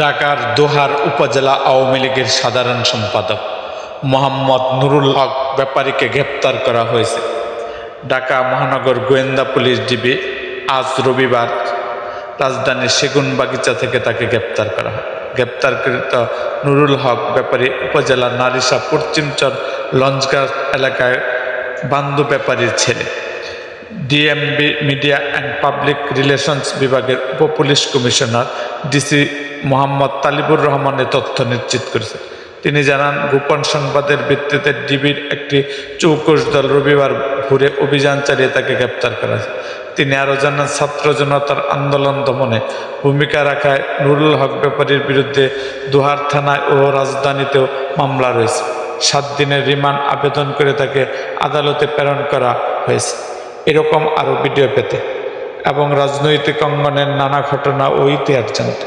ঢাকার দোহার উপজেলা আওয়ামী লীগের সাধারণ সম্পাদক মোহাম্মদ নুরুল হক ব্যাপারীকে গ্রেপ্তার করা হয়েছে। ঢাকা মহানগর গোয়েন্দা পুলিশ ডিবি আজ রবিবার রাজধানীর সেগুন বাগিচা থেকে তাকে গ্রেপ্তার করা হয়। গ্রেপ্তারকৃত নুরুল হক ব্যাপারী উপজেলার নারিশা পশ্চিমচর লঞ্চঘাট এলাকায় বান্দু ব্যাপারীর ছেলে। DMP media and public relations বিভাগের উপপুলিশ কমিশনার ডিসি মোহাম্মদ তালিবুর রহমানের তথ্য নিশ্চিত করেছেন তিনি জানান, গোপন সংবাদের ভিত্তিতে ডিবির একটি চৌকস দল রবিবার ঘুরে অভিযান চালিয়ে তাকে গ্রেপ্তার করা তিনি আরও জানান, ছাত্র জনতার আন্দোলন দমনে ভূমিকা রাখায় নুরুল হক ব্যাপারীর বিরুদ্ধে দুহার থানায় ও রাজধানীতেও মামলা রয়েছে। সাত দিনের রিমান্ড আবেদন করে তাকে আদালতে প্রেরণ করা হয়েছে। এরকম আরও ভিডিও পেতে এবং রাজনৈতিক অঙ্গনের নানা ঘটনা ও ইতিহাস জানতে।